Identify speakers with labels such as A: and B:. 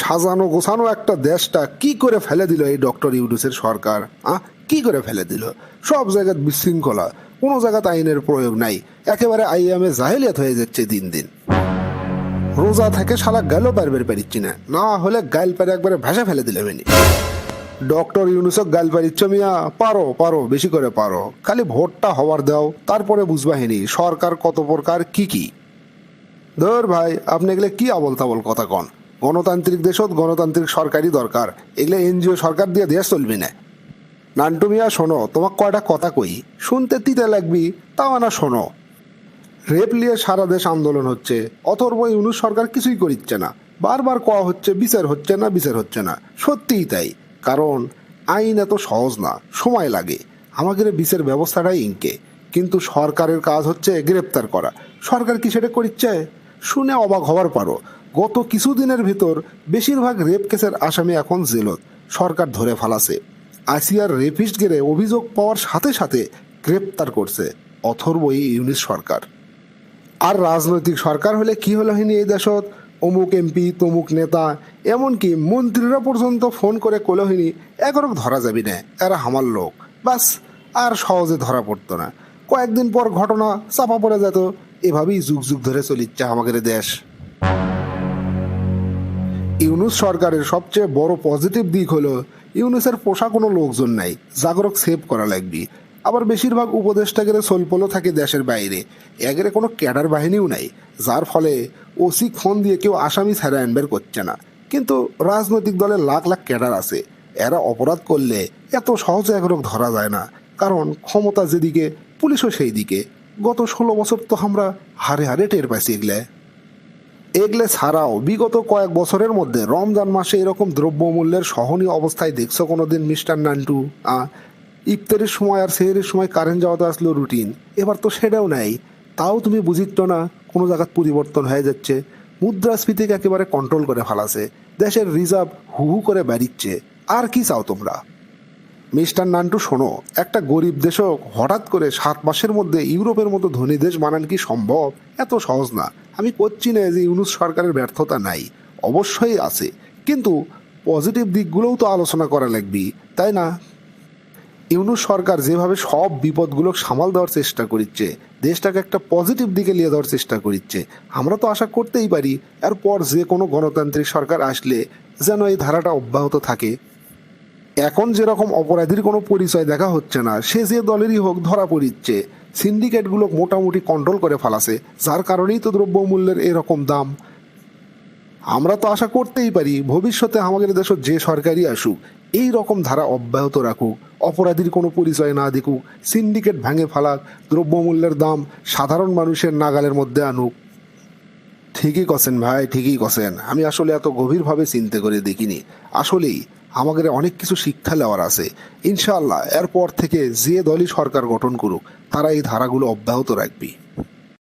A: সাজানো গোছানো একটা দেশটা কি করে ফেলে দিল এই ডক্টর ইউডুসের সরকার? আহ, কি করে ফেলে দিল? সব জায়গায় বিশৃঙ্খলা, কোনো জায়গাতে আইনের প্রয়োগ নাই। একেবারে আইএমএ জাহেলিয়াত হয়ে যাচ্ছে দিন দিন। রোজা থেকে শালা গেল পারবে পারিচ্ছি না। না হলে গাইল পারে একবারে ভাষা ফেলে দিলে মেনি ডক্টর ইউনুসক গাইল পারিচ্ছ মিয়া? পারো পারো, বেশি করে পারো। খালি ভোটটা হওয়ার দাও, তারপরে বুঝবাহিনী, সরকার কত প্রকার, কি কি? ধর ভাই, আপনি এগুলো কি আবল তাবল কথা কন? গণতান্ত্রিক দেশত গণতান্ত্রিক সরকারই দরকার। এগুলো এনজিও সরকার দিয়ে দেশ চলবি না। নান্টু মিয়া, শোনো, তোমাক কয়টা কথা কই। শুনতে তিতে লাগবি, তাও না শোনো। রেপ নিয়ে সারা দেশ আন্দোলন হচ্ছে। অথর্ব ইউনুস সরকার কিছুই করিচ্ছে না। বারবার কওয়া হচ্ছে, বিচার হচ্ছে না, বিচার হচ্ছে না। সত্যিই তাই। কারণ, আইন এত সহজ না, সময় লাগে। আমাদের বিচার ব্যবস্থাটাই ইঙ্কে কিন্তু সরকারের কাজ হচ্ছে গ্রেপ্তার করা। সরকার কি সেটা করিচ্ছে? শুনে অবাক হওয়ার পারো। গত কিছুদিনের ভিতর বেশিরভাগ রেপ কেসের আসামি এখন জেলত। সরকার ধরে ফালাছে। আসিয়ার রেপিস্ট গেরে অভিযোগ পাওয়ার সাথে সাথে গ্রেপ্তার করছে অথর্বই ইউনিস সরকার। আর রাজনৈতিক সরকার হলে কি হলো হিনি এই দেশত? অমুক এমপি, তমুক নেতা, এমনকি মন্ত্রীরা পর্যন্ত ফোন করে কলহিনী একরক ধরা যাবি না, এরা হামার লোক। বাস, আর সহজে ধরা পড়তো না। কয়েকদিন পর ঘটনা চাপা পড়ে যেত। এভাবেই যুগ যুগ ধরে চলিচ্ছে আমাদের দেশ। ইউনুস সরকারের সবচেয়ে বড় পজিটিভ দিক হলো, ইউনুসের পোষা কোনো লোকজন নাই। জাগরক সেভ করা লাগবি। আবার বেশিরভাগ উপদেষ্টাগের সোলপোলো থাকে দেশের বাইরে। এগেরে কোনো ক্যাডার বাহিনীও নাই, যার ফলে ওসি ফোন দিয়ে কেউ আসামি ছাড়া অ্যানবের করছে না। কিন্তু রাজনৈতিক দলের লাখ লাখ ক্যাডার আছে। এরা অপরাধ করলে এত সহজে একরক ধরা যায় না। কারণ ক্ষমতা যেদিকে, পুলিশও সেই দিকে গত ষোলো বছর তো আমরা হারে হারে টের পাইছি এগুলো। এগলে ছাড়াও বিগত কয়েক বছরের মধ্যে রমজান মাসে এরকম দ্রব্যমূল্যের সহনীয় অবস্থায় দেখছ কোনোদিন, মিস্টার নান্টু? ইফতারের সময় আর সেহেরের সময় কারেন্ট যাওয়াতে আসলো রুটিন। এবার তো সেটাও নাই। তাও তুমি বুঝিচ্ছ না, কোনো জায়গার পরিবর্তন হয়ে যাচ্ছে। মুদ্রাস্ফীতিকে একেবারে কন্ট্রোল করে ফেলাছে। দেশের রিজার্ভ হু হু করে বেরিচ্ছে আর কি চাও তোমরা? মিস্টার নান্টু, শোনো, একটা গরিব দেশও হঠাৎ করে সাত মাসের মধ্যে ইউরোপের মতো ধনী দেশ বানান কি সম্ভব? এত সহজ না। আমি করছি না যে ইউনুস সরকারের ব্যর্থতা নাই, অবশ্যই আছে। কিন্তু পজিটিভ দিকগুলোও তো আলোচনা করা লাগবে, তাই না? ইউনুস সরকার যেভাবে সব বিপদগুলো সামাল দেওয়ার চেষ্টা করছে দেশটাকে একটা পজিটিভ দিকে নিয়ে যাওয়ার চেষ্টা করছে আমরা তো আশা করতেই পারি, এরপর যে কোনো গণতান্ত্রিক সরকার আসলে যেন এই ধারাটা অব্যাহত থাকে। এখন যেরকম অপরাধীর কোনো পরিচয় দেখা হচ্ছে না, সে যে দলেরই হোক ধরা পড়িচ্ছে। সিন্ডিকেটগুলো মোটামুটি কন্ট্রোল করে ফেলাছে, যার কারণেই তো দ্রব্যমূল্যের এরকম দাম। আমরা তো আশা করতেই পারি, ভবিষ্যতে আমাদের দেশের যে সরকারই আসুক, এই রকম ধারা অব্যাহত রাখুক। অপরাধীর কোনো পরিচয় না দেখুক, সিন্ডিকেট ভাঙে ফেলাক, দ্রব্যমূল্যের দাম সাধারণ মানুষের নাগালের মধ্যে আনুক। ঠিকই কছেন ভাই, ঠিকই কছেন। আমি আসলে এত গভীরভাবে চিন্তা করে দেখিনি। আসলেই আমাদের অনেক কিছু শিক্ষা নেওয়ার আছে। ইনশাআল্লাহ, এরপর থেকে যে দলই সরকার গঠন করুক, তারা এই ধারাগুলো অব্যাহত রাখবি।